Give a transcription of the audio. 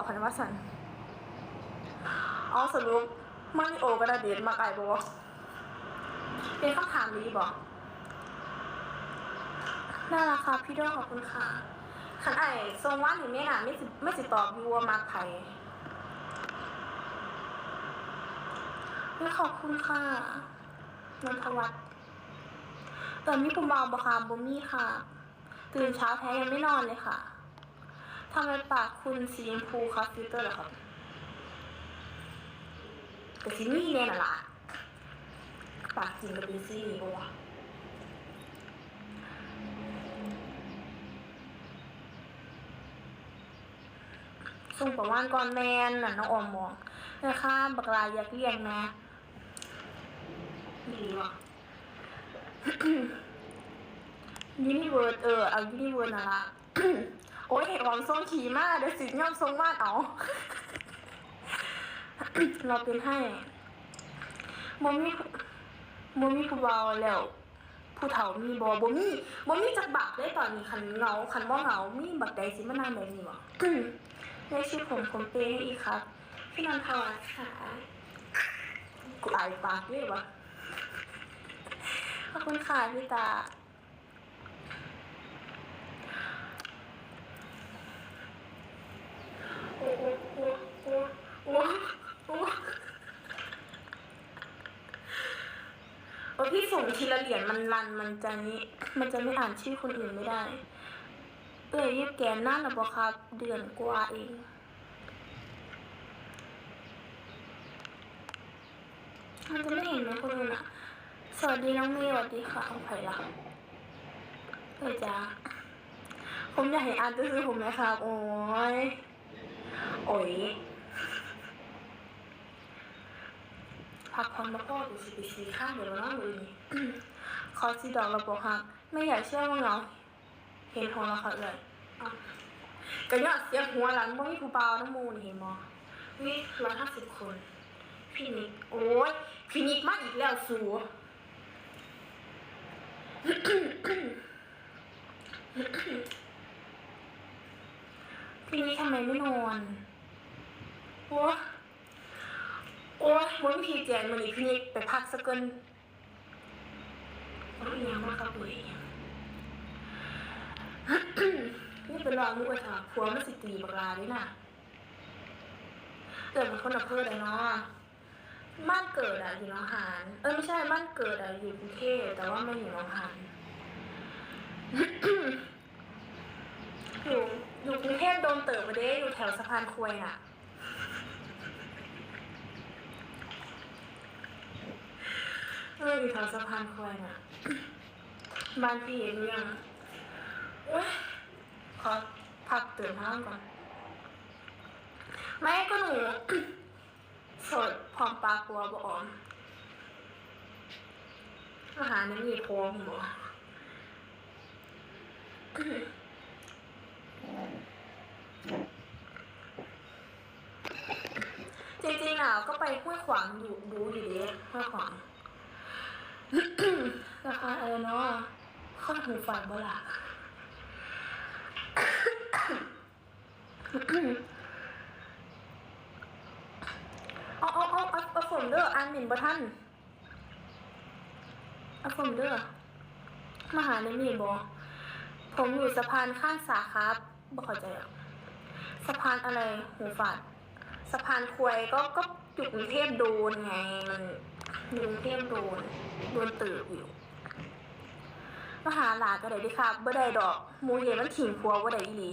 เอาพันว่าสันเอาสรุปมาริโอกระเด็นมาไก่บอเป็นคำถามดีบอกน่ารักค่ะพี่ด้วยขอบคุณค่ะขันไอ้ทรงว่านถึงเนี่ยนะไม่สิไม่สิตอบยูว่ามาไผ่ไม่ขอบคุณค่ะนนทวัฒน์เออมีปุ่มเบาบะคามบ่มีค่ะ ตื่นเช้าแท้ยังไม่นอนเลยค่ะ ทำไมปากคุณสีชมพูครับฟิลเตอร์เหรอครับกระซินี่เนี่ยน่ะล่ะปากจริงกับเป็นซี่ปะวะส่งประวานก่อนแมนน่ะน้องออมมองนะคะบักลาอยากเรียงนะดีว่ะยูนิเวิร์สเออเอายูนิเวิร์สน่ะละ โอ้ยเห็นของทรงขี่มากเดี๋ยวสิย่อมทรงมากเอาเราเป็นให้บ่มีบ่มีผู้เบาแล้ว ผู้เฒ่ามีบ่บ่มีบ่มีจักบักได้ตอนนี้คันเงาคันบ่เงามีบักใดสิมานานแบบนี้บ่ได้ชื่อผมผมเป้อีกครับพี่นันทวัฒน์ค่ะกูอายปากเลยวะขอบคุณค่ะพี่ตา โอ้โอ้โอ้โอ้โอ้โอ้โอ้พี่ส่งทีละเหรียญมันรันมันจะนี้ มันจะไม่อ่านชื่อคนอื่นไม่ได้ เอ้ยยิบแกนหน้าหรอปะครับ เดือนกว่าเองมันจะไม่เห็นนะคนอื่นอะสวัสดีน้องเมย์สวัสดีค่ะเอาไผ่ละเอ้ยจ้าผมอยากเห็นอ่านตัวซื้อผมไหมครับ โอ้ย โอ้ย พักผ่อนมาพ่อดูสิไปสีข้างเดี๋ยวเรานั่งดูนี่ขอสีดอกระบบครับไม่อยากเชื่อว่าเราเห็นของเราเขาเลยอะก็ยอดเสียหัวหลังบ่มีผู้เบาน้ำมูนี่เห็นมอวิร้อยห้าสิบคน พี่นิก โอ้ยพี่นิกมาอีกแล้วสูพี่นิกทำไมไม่นอนโอ้ ยโอ้ยมันมีทีแจนมันนี่พี่นิกไปพักสักกินเอาอีกอย่างมาครับเว้ยนี่เป็นรองลูกกระถาผัวมันสิตีบักลาด้วยน่ะเกิดเป็นคนอำเภอใดเนาะบ้านเกิดอะอยู่หนองหานเออไม่ใช่บ้านเกิดอะอยู่กรุงเทพแต่ว่าไม่อยู่หนองหานอยู่อยู่กรุงเทพโดนเติบมาเด้อยู่แถวสะพานควยน่ะ เอออยู่แถวสะพานควายน่ะ บ้านพี่เห็นยังโอ๊ยขอพักตื่นห้างก่อน ไม่ก็หนู สดพร้อมปลากลัวบอมอาหารนี้มีโพงหัวจริงๆอะก็ไปห้วยขวางอยู่ดูอยู่ดีห้วยขวาง ราคาเออเนาะข้อหูฟังบ่ล่ะเอาเอาเอาเอาเอาฝนเด้ออ่านหมิ่นบ่ท่านเอาฝนเด้อมาหาในมีบ่ผมอยู่สะพานข้างสาครับบ่เข้าใจอะสะพานอะไรหูฝาดสะพานควยก็ก็อยู่กรุงเทพโดนไงมัน ยู่กรุงเทพโดนโดนตืบอยู่มาหาหลานก็ได้ดิครับบ่ได้ดอกมูเย็นมันถิงพัวบ่ได้อีหลี